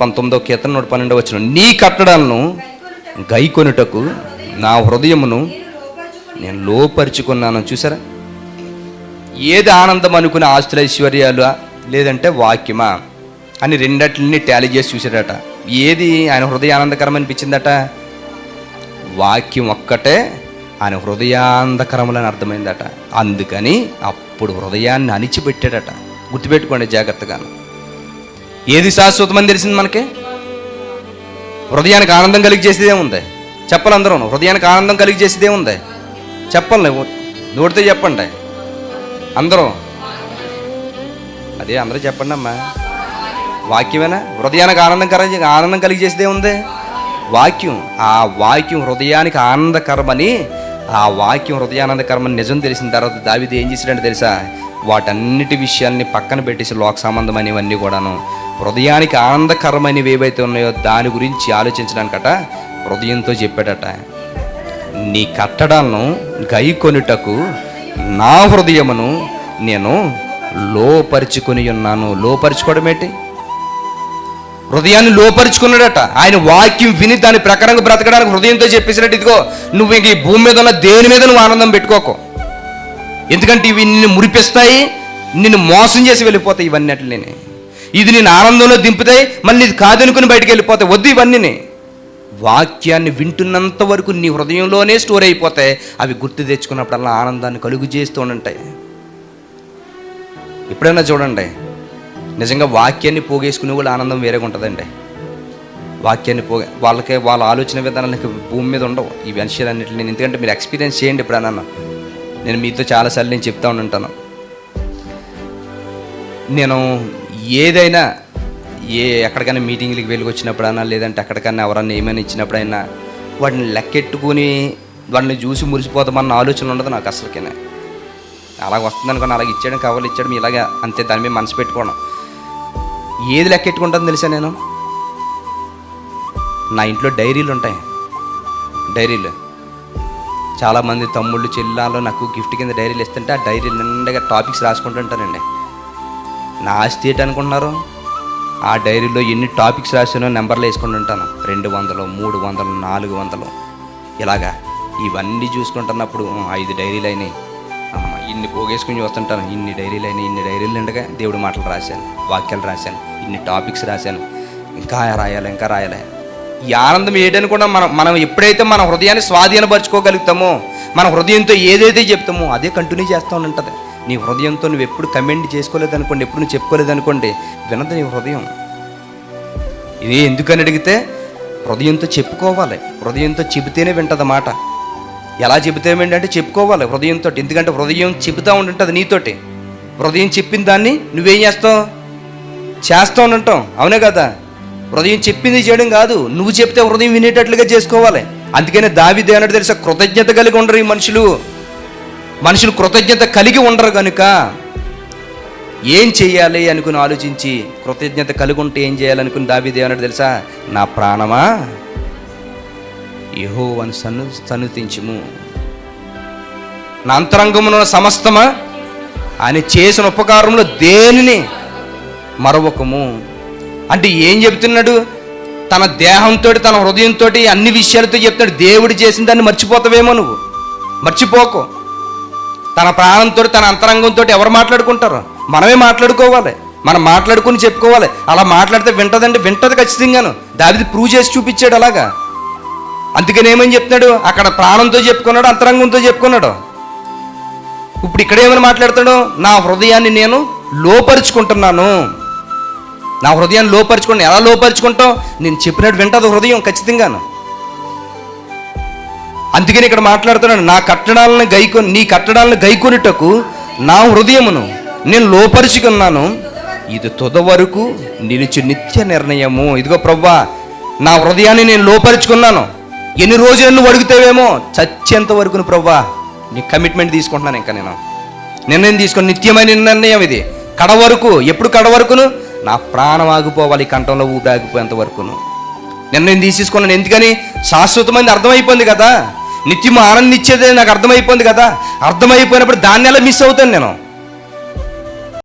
పంతొమ్మిదో కీర్తన నూట పన్నెండో వచ్చిన నీ కట్టడాలను గైకొనుటకు నా హృదయమును నేను లోపరుచుకున్నాను. చూసారా? ఏది ఆనందం అనుకునే ఆస్తుల ఐశ్వర్యాలు? లేదంటే వాక్యమా? అని రెండట్లని టాలీ చేసి చూసాడట ఏది ఆయన హృదయ ఆనందకరం అనిపించిందట? వాక్యం ఒక్కటే ఆయన హృదయాంధకరములని అర్థమైందట. అందుకని అప్పుడు హృదయాన్ని అణిచిపెట్టాడట. గుర్తుపెట్టుకోండి జాగ్రత్తగాను. ఏది శాశ్వతమని తెలిసింది మనకి? హృదయానికి ఆనందం కలిగి చేసేదే ఉంది. చెప్పాలి అందరూ హృదయానికి ఆనందం కలిగి చేసేదే ఉంది. చెప్పాలి నోటితో చెప్పండి. అందరూ అదే అందరూ చెప్పండి అమ్మా. వాక్యమేనా? హృదయానికి ఆనందం కర ఆనందం కలిగి చేసేదే ఉంది. వాక్యం ఆ వాక్యం హృదయానికి ఆనందకరమని ఆ వాక్యం హృదయానందకరమని నిజం తెలిసిన తర్వాత దావిది ఏం చేశాడంటే తెలుసా? వాటన్నిటి విషయాల్ని పక్కన పెట్టేసి లోక సంబంధమైనవన్నీ కూడాను హృదయానికి ఆనందకరమైనవి ఏవైతే ఉన్నాయో దాని గురించి ఆలోచించడానికట హృదయంతో చెప్పాడట. నీ కట్టడాలను గైకొనుటకు నా హృదయమును నేను లోపరుచుకొని ఉన్నాను. లోపరుచుకోవడం ఏంటి? హృదయాన్ని లోపరుచుకున్నాడట. ఆయన వాక్యం విని దాని ప్రకారంగా బ్రతకడానికి హృదయంతో చెప్పేసినట్టు ఇదిగో నువ్వు ఇంక ఈ భూమి మీద ఉన్న దేని మీద నువ్వు ఆనందం పెట్టుకోకు. ఎందుకంటే ఇవి నిన్ను మురిపిస్తాయి నిన్ను మోసం చేసి వెళ్ళిపోతాయి ఇవన్నీ ఇది నేను ఆనందంలో దింపుతాయి మళ్ళీ ఇది కాదనుకుని బయటికి వెళ్ళిపోతాయి. వద్దు ఇవన్నీ వాక్యాన్ని వింటున్నంత వరకు నీ హృదయంలోనే స్టోర్ అయిపోతాయి. అవి గుర్తు తెచ్చుకున్నప్పుడల్లా ఆనందాన్ని కలుగు చేస్తూ ఉంటాయి ఎప్పుడైనా చూడండి. నిజంగా వాక్యాన్ని పోగేసుకునే వాళ్ళు ఆనందం వేరేగా ఉంటుందండి. వాక్యాన్ని పోగే వాళ్ళకి వాళ్ళ ఆలోచన విధానాలకి భూమి మీద ఉండవు. ఈ విషయాలన్నింటినీ నేను ఎందుకంటే మీరు ఎక్స్పీరియన్స్ చేయండి ఎప్పుడన్నా నేను మీతో చాలాసార్లు నేను చెప్తా ఉంటాను నేను ఏదైనా ఏ ఎక్కడికైనా మీటింగ్లకి వెళ్ళి వచ్చినప్పుడైనా లేదంటే ఎక్కడికైనా ఎవరన్నా ఏమైనా ఇచ్చినప్పుడైనా వాటిని లెక్కెట్టుకుని వాడిని చూసి మురిసిపోతామన్న ఆలోచన ఉండదు నాకు అసలుకైనా. అలాగ వస్తుంది అనుకోండి అలాగ ఇచ్చాడు కవర్లు ఇచ్చాడు ఇలాగే అంతే దాని మీద మనసు పెట్టుకోవడం. ఏది లెక్కెట్టుకుంటుందో తెలుసా నేను? నా ఇంట్లో డైరీలు ఉంటాయి. డైరీలు. చాలామంది తమ్ముళ్ళు చెల్లాలు నాకు గిఫ్ట్ కింద డైరీలు ఇస్తుంటే ఆ డైరీలు నిండగా టాపిక్స్ రాసుకుంటుంటానండి నా ఆస్తి ఏంటి అనుకుంటున్నారు? ఆ డైరీలో ఎన్ని టాపిక్స్ రాసానో నెంబర్లు వేసుకుంటూ ఉంటాను. రెండు వందలు మూడు వందలు నాలుగు వందలు. ఇలాగా ఇవన్నీ చూసుకుంటున్నప్పుడు ఐదు డైరీలు అయినాయి. ఇన్ని పోగేసుకుని చూస్తుంటాను. ఇన్ని డైరీలు అయినాయి ఇన్ని డైరీలు ఉండగా దేవుడి మాటలు రాశాను వాక్యాలు రాశాను ఇన్ని టాపిక్స్ రాశాను. ఇంకా రాయాలి ఇంకా రాయాలి. ఈ ఆనందం ఏంటనుకున్నా మనం మనం ఎప్పుడైతే మన హృదయాన్ని స్వాధీనపరచుకోగలుగుతామో మన హృదయంతో ఏదైతే చెప్తామో అదే కంటిన్యూ చేస్తూ ఉంటుంది నీ హృదయంతో నువ్వు ఎప్పుడు కమెంట్ చేసుకోలేదు అనుకోండి ఎప్పుడు నువ్వు చెప్పుకోలేదు అనుకోండి వినదు నీ హృదయం. ఇది ఎందుకని అడిగితే హృదయంతో చెప్పుకోవాలి. హృదయంతో చెబితేనే వింటది మాట. ఎలా చెబితే ఏంటంటే చెప్పుకోవాలి హృదయంతో ఎందుకంటే హృదయం చెబుతూ ఉంటుంటుంది నీతోటి. హృదయం చెప్పిన దాన్ని నువ్వేం చేస్తావు? చేస్తూ ఉంటాం అవునే కదా? హృదయం చెప్పింది చేయడం కాదు నువ్వు చెప్తే హృదయం వినేటట్లుగా చేసుకోవాలి. అందుకనే దావిదే అన్నట్టు తెలుసా? కృతజ్ఞత కలిగి ఉండరు ఈ మనుషులు. మనుషులు కృతజ్ఞత కలిగి ఉండరు కనుక ఏం చేయాలి అనుకుని ఆలోచించి కృతజ్ఞత కలిగి ఉంటే ఏం చేయాలనుకుని దావిదే తెలుసా? నా ప్రాణమా? యహో అని సన్ను సన్నుతించుము నా అంతరంగమున సమస్తమా? ఆయన చేసిన ఉపకారంలో దేనిని? మరొకము. అంటే ఏం చెబుతున్నాడు తన దేహంతో తన హృదయంతో అన్ని విషయాలతో చెప్తున్నాడు. దేవుడు చేసిన దాన్ని మర్చిపోతావేమో నువ్వు. మర్చిపోకు. తన ప్రాణంతో తన అంతరంగంతో ఎవరు మాట్లాడుకుంటారు? మనమే మాట్లాడుకోవాలి. మనం మాట్లాడుకుని చెప్పుకోవాలి. అలా మాట్లాడితే వింటదండి వింటది ఖచ్చితంగాను. దావిది ప్రూవ్ చేసి చూపించాడు అలాగా. అందుకని ఏమని చెప్తున్నాడు? అక్కడ ప్రాణంతో చెప్పుకున్నాడు అంతరంగంతో చెప్పుకున్నాడు. ఇప్పుడు ఇక్కడ ఏమని మాట్లాడుతాడు నా హృదయాన్ని నేను లోపరుచుకుంటున్నాను. నా హృదయాన్ని లోపరుచుకుంటాను ఎలా లోపరుచుకుంటాం? నేను చెప్పినట్టు వింటది హృదయం ఖచ్చితంగాను. అందుకని ఇక్కడ మాట్లాడుతున్నాను నా కట్టడాలను గైకొని నీ కట్టడాలను గైకొనుటకు నా హృదయమును నేను లోపరుచుకున్నాను. ఇది తుద వరకు నిలిచి నిత్య నిర్ణయము. ఇదిగో ప్రవ్వా నా హృదయాన్ని నేను లోపరుచుకున్నాను. ఎన్ని రోజులు నువ్వు అడుగుతావేమో? చచ్చేంత వరకు ప్రవ్వా నీ కమిట్మెంట్ తీసుకుంటున్నాను ఇంకా నేను. నిర్ణయం తీసుకుని నిత్యమైన నిర్ణయం ఇది. కడ వరకు ఎప్పుడు కడ వరకును? నా ప్రాణం ఆగిపోవాలి కంఠంలో ఊపి ఆగిపోయేంత వరకును. నిర్ణయం తీసేసుకున్నాను. ఎందుకని? శాశ్వతమైంది అర్థమైపోయింది కదా. నిత్యం ఆనందించేదే నాకు అర్థమైపోయింది కదా. అర్థమైపోయినప్పుడు దాన్ని ఎలా మిస్ అవుతాను నేను?